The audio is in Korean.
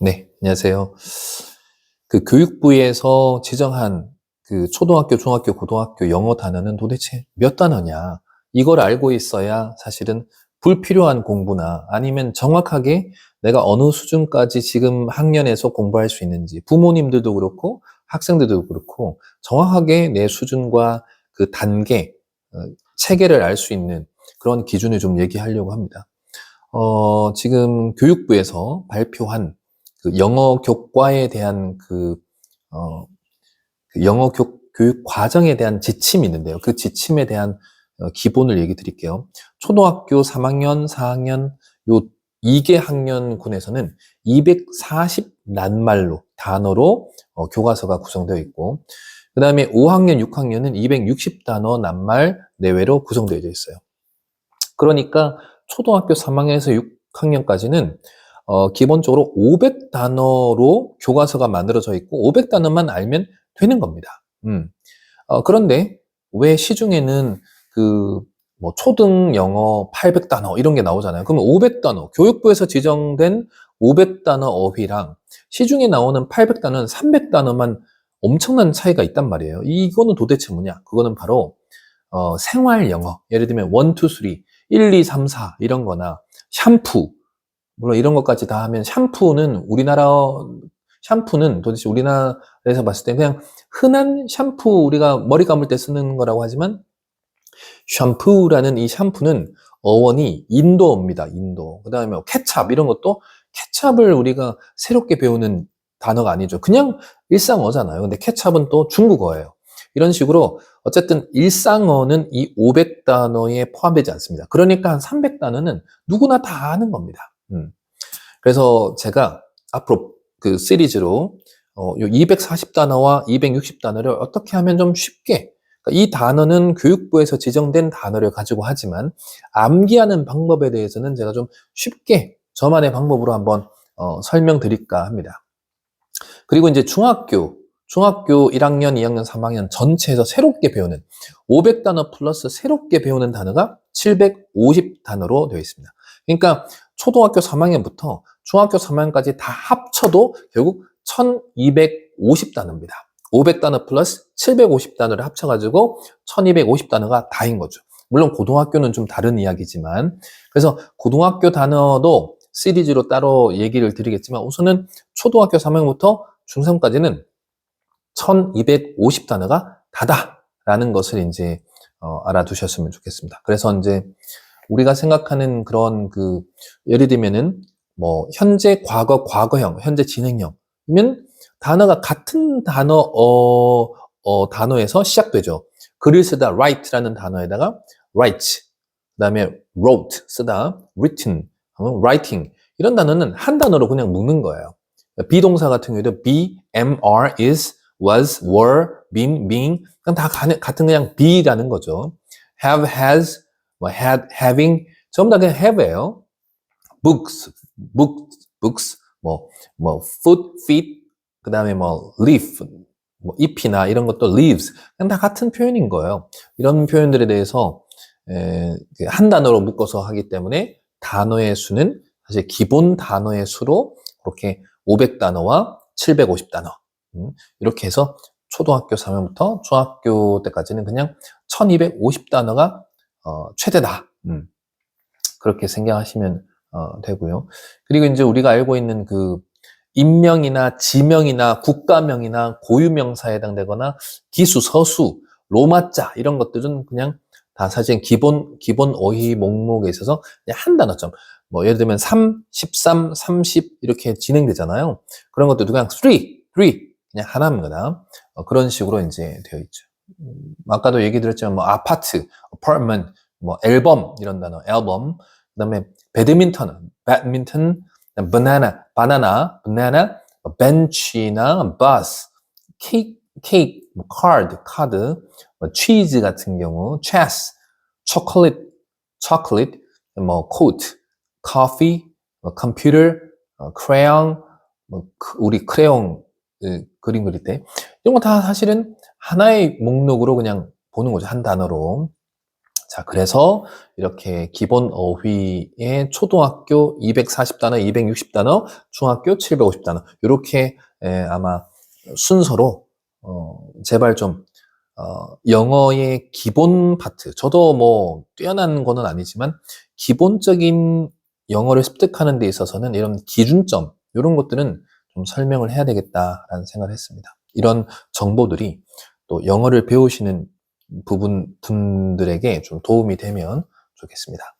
네, 안녕하세요. 그 교육부에서 지정한 그 초등학교, 중학교, 고등학교 영어 단어는 도대체 몇 단어냐? 이걸 알고 있어야 사실은 불필요한 공부나 아니면 정확하게 내가 어느 수준까지 지금 학년에서 공부할 수 있는지 부모님들도 그렇고 학생들도 그렇고 정확하게 내 수준과 그 단계, 어, 체계를 알 수 있는 그런 기준을 좀 얘기하려고 합니다. 어, 지금 교육부에서 발표한 그 영어 교과에 대한 그, 어, 그 영어 교, 교육 과정에 대한 지침이 있는데요. 그 지침에 대한 어, 기본을 얘기 드릴게요. 초등학교 3학년, 4학년, 요 2개 학년군에서는 240 낱말로, 단어로 어, 교과서가 구성되어 있고, 그 다음에 5학년, 6학년은 260 단어 낱말 내외로 구성되어 있어요. 그러니까 초등학교 3학년에서 6학년까지는 어, 기본적으로 500단어로 교과서가 만들어져 있고 500단어만 알면 되는 겁니다. 음. 어, 그런데 왜 시중에는 그 뭐 초등 영어 800단어 이런 게 나오잖아요. 그러면 500단어 교육부에서 지정된 500단어 어휘랑 시중에 나오는 800단어는 300단어만 엄청난 차이가 있단 말이에요. 이거는 도대체 뭐냐? 그거는 바로 어, 생활 영어. 예를 들면 1, 2, 3, 1, 2, 3, 4 이런 거나 샴푸 물론 이런 것까지 다 하면 샴푸는 우리나라 샴푸는 도대체 우리나라에서 봤을 때 그냥 흔한 샴푸 우리가 머리 감을 때 쓰는 거라고 하지만 샴푸라는 이 샴푸는 어원이 인도어입니다. 인도. 그 다음에 케찹 이런 것도 케찹을 우리가 새롭게 배우는 단어가 아니죠. 그냥 일상어잖아요. 근데 케찹은 또 중국어예요. 이런 식으로 어쨌든 일상어는 이 500단어에 포함되지 않습니다. 그러니까 한 300단어는 누구나 다 아는 겁니다. 음. 그래서 제가 앞으로 그 시리즈로 어, 240단어와 260단어를 어떻게 하면 좀 쉽게 그러니까 이 단어는 교육부에서 지정된 단어를 가지고 하지만 암기하는 방법에 대해서는 제가 좀 쉽게 저만의 방법으로 한번 어, 설명드릴까 합니다. 그리고 이제 중학교, 중학교 1학년, 2학년, 3학년 전체에서 새롭게 배우는 500단어 플러스 새롭게 배우는 단어가 750단어로 되어 있습니다. 그러니까 초등학교 3학년부터 중학교 3학년까지 다 합쳐도 결국 1250단어입니다. 500단어 플러스 750단어를 합쳐가지고 1250단어가 다인 거죠. 물론 고등학교는 좀 다른 이야기지만 그래서 고등학교 단어도 시리즈로 따로 얘기를 드리겠지만 우선은 초등학교 3학년부터 중3까지는 1250단어가 다다라는 것을 이제 어, 알아두셨으면 좋겠습니다. 그래서 이제 우리가 생각하는 그런 그 예를 들면은 뭐 현재 과거 과거형 현재 진행형이면 단어가 같은 단어 어, 어 단어에서 시작되죠. 글을 쓰다 write라는 단어에다가 write 그다음에 wrote 쓰다 written writing 이런 단어는 한 단어로 그냥 묶는 거예요. 비동사 같은 경우에도 be, am, are, is, was, were, been, being 그냥 다 같은 그냥 be라는 거죠. have, has, 뭐 had, having 전부 다 그냥 have예요. books, books, books, 뭐, 뭐 foot, feet, 그 다음에 뭐 leaf, 뭐 잎이나 이런 것도 leaves 그냥 다 같은 표현인 거예요. 이런 표현들에 대해서 에, 한 단어로 묶어서 하기 때문에 단어의 수는 사실 기본 단어의 수로 그렇게 500단어와 750단어 음, 이렇게 해서 초등학교 3학년부터 중학교 때까지는 그냥 1250단어가 어, 최대다. 음. 그렇게 생각하시면 어, 되고요. 그리고 이제 우리가 알고 있는 그 인명이나 지명이나 국가명이나 고유명사에 해당되거나 기수, 서수, 로마자 이런 것들은 그냥 다 사실 기본 기본 어휘 목록에 있어서 그냥 한 단어점. 뭐 예를 들면 3, 13, 30 이렇게 진행되잖아요. 그런 것도 그냥 3, 3 그냥 하나입니다. 어, 그런 식으로 이제 되어 있죠. 음, 아까도 얘기 드렸지만 뭐 아파트, apartment, 뭐 앨범 이런 단어, 앨범. 그다음에 배드민턴, 배드민턴, 바나나, 바나나, 벤치나 버스, 케이크, 케이크, 뭐 카드, 카드, 뭐 치즈 같은 경우, 체스, 초콜릿, 초콜릿, 뭐 코트, 커피, 뭐 컴퓨터, 어, 크레용, 뭐 우리 크레용 그, 그림 그릴 때 이런 거 다 사실은 하나의 목록으로 그냥 보는 거죠 한 단어로. 자, 그래서 이렇게 기본 어휘의 초등학교 240단어, 260단어, 중학교 750단어, 이렇게 아마 순서로, 어, 제발 좀, 어, 영어의 기본 파트, 저도 뭐 뛰어난 거는 아니지만, 기본적인 영어를 습득하는 데 있어서는 이런 기준점, 이런 것들은 좀 설명을 해야 되겠다라는 생각을 했습니다. 이런 정보들이 또 영어를 배우시는 부분 분들에게 좀 도움이 되면 좋겠습니다.